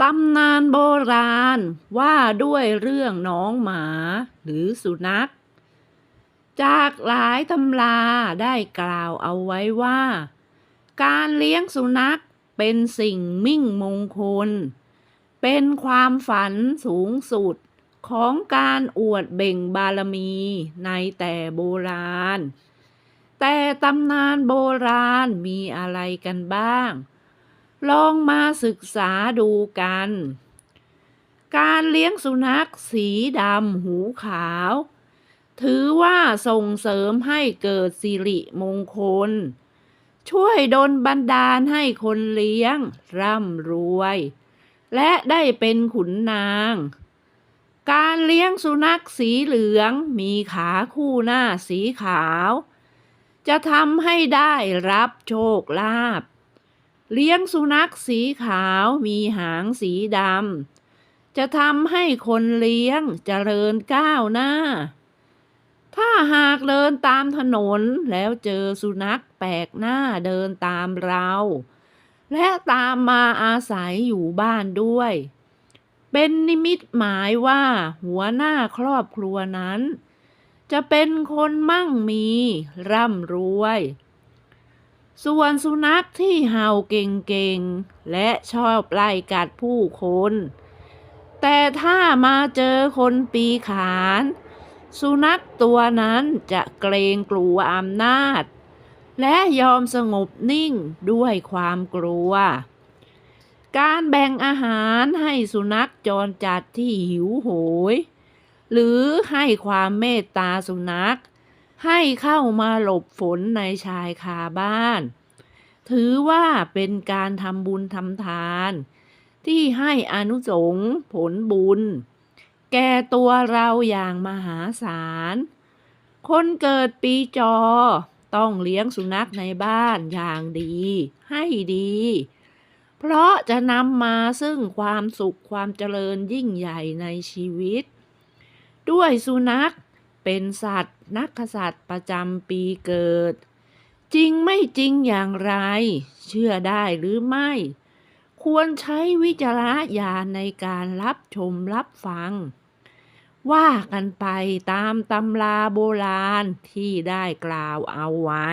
ตำนานโบราณว่าด้วยเรื่องน้องหมาหรือสุนัข จากหลายตำราได้กล่าวเอาไว้ว่า การเลี้ยงสุนัขเป็นสิ่งมิ่งมงคล เป็นความฝันสูงสุดของการอวดเบ่งบารมีในแต่โบราณ แต่ตำนานโบราณมีอะไรกันบ้าง ลองมาศึกษาดูกัน การเลี้ยงสุนัขสีดำหูขาว ถือว่าส่งเสริมให้เกิดสิริมงคล ช่วยดลบันดาลให้คนเลี้ยง ร่ำรวย และได้เป็นขุนนาง การเลี้ยงสุนัขสีเหลืองมีขาคู่หน้าสีขาว จะทำให้ได้รับโชคลาภ เลี้ยงสุนัขสีขาวมีหางสีดำ จะทำให้คนเลี้ยงเจริญก้าวหน้า ถ้าหากเดินตามถนนแล้วเจอสุนัขแปลกหน้าเดินตามเรา และตามมาอาศัยอยู่บ้านด้วย เป็นนิมิตหมายว่าหัวหน้าครอบครัวนั้น จะเป็นคนมั่งมี ร่ำรวย ส่วนสุนัขที่เห่าเก่งๆ และชอบไล่กัดผู้คน แต่ถ้ามาเจอคนปีขาน สุนัขตัวนั้นจะเกรงกลัวอำนาจ และยอมสงบนิ่งด้วยความกลัว การแบ่งอาหารให้สุนัขจรจัดที่หิวโหย หรือให้ความเมตตาสุนัข ให้เข้ามาหลบฝนในชายคาบ้าน ถือว่าเป็นการทำบุญทำทาน ที่ให้อนุสงผลบุญ แก่ตัวเราอย่างมหาศาล คนเกิดปีจอต้องเลี้ยงสุนัขในบ้านอย่างดี ให้ดี เพราะจะนำมาซึ่งความสุขความเจริญยิ่งใหญ่ในชีวิต ด้วยสุนัข เป็นสัตว์ นักกษัตริย์ประจำปีเกิด จริงไม่จริงอย่างไร เชื่อได้หรือไม่ ควรใช้วิจารณญาณในการรับชมรับฟัง ว่ากันไปตามตำราโบราณที่ได้กล่าวเอาไว้